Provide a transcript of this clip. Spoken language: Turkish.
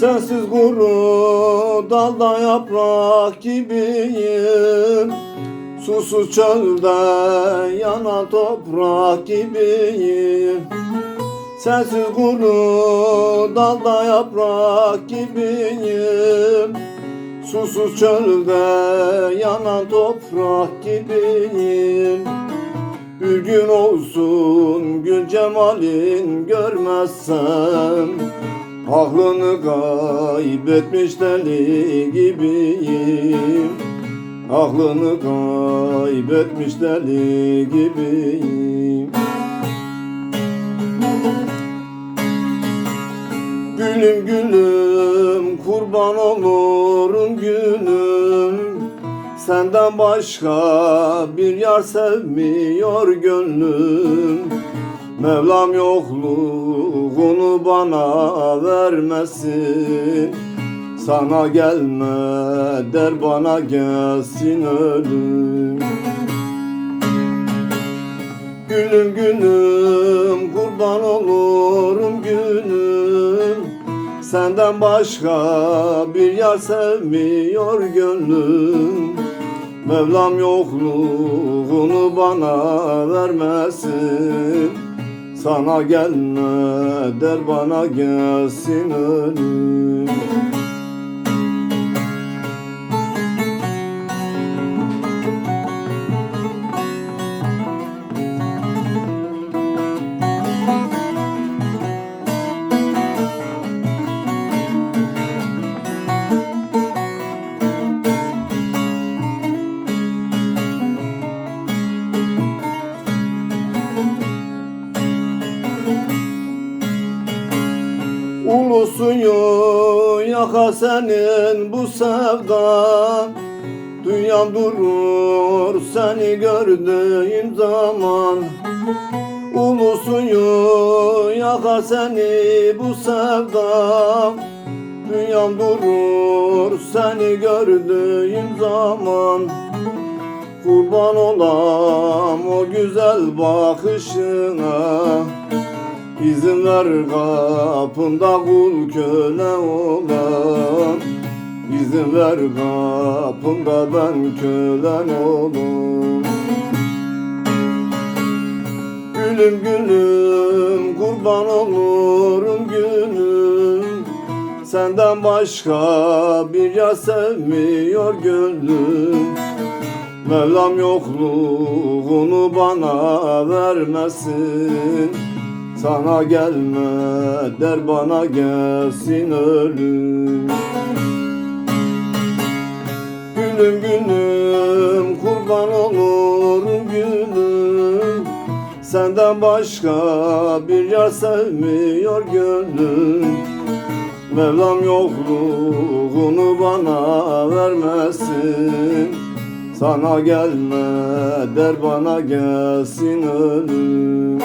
Sensiz kuru dalda yaprak gibiyim. Susuz çölde yana toprak gibiyim. Sensiz kuru dalda yaprak gibiyim. Susuz çölde yanan toprak gibiyim. Gün olsun gül cemalin görmezsem Aklını kaybetmiş deli gibiyim. Aklını kaybetmiş deli gibiyim. Gülüm gülüm kurban olurum gülüm Senden başka bir yar sevmiyor gönlüm. Mevlam yokluğunu bana vermesin. Sana gelme der bana gelsin ölüm. Gülüm gülüm kurban olurum gülüm Senden başka bir yar sevmiyor gönlüm Mevlam yokluğunu bana vermesin. Sana gelme der bana gelsin ölüm Ulu suyu yaka senin bu sevdan. Dünyam durur seni gördüğüm zaman. Ulu suyu yaka seni bu sevdan. Dünyam durur seni gördüğüm zaman. Kurban olam o güzel bakışına İzin ver kapında kul köle olan. İzin ver kapında ben kölen olayım Gülüm gülüm kurban olurum gülüm. Senden başka bir yar sevmiyor gönlüm. Mevlam yokluğunu bana vermesin sana gelme der bana gelsin ölüm. Gülüm gülüm kurban olurum gülüm. Senden başka bir yar sevmiyor gönlüm. Mevlam yokluğunu bana vermesin. Sana gelme der bana gelsin ölüm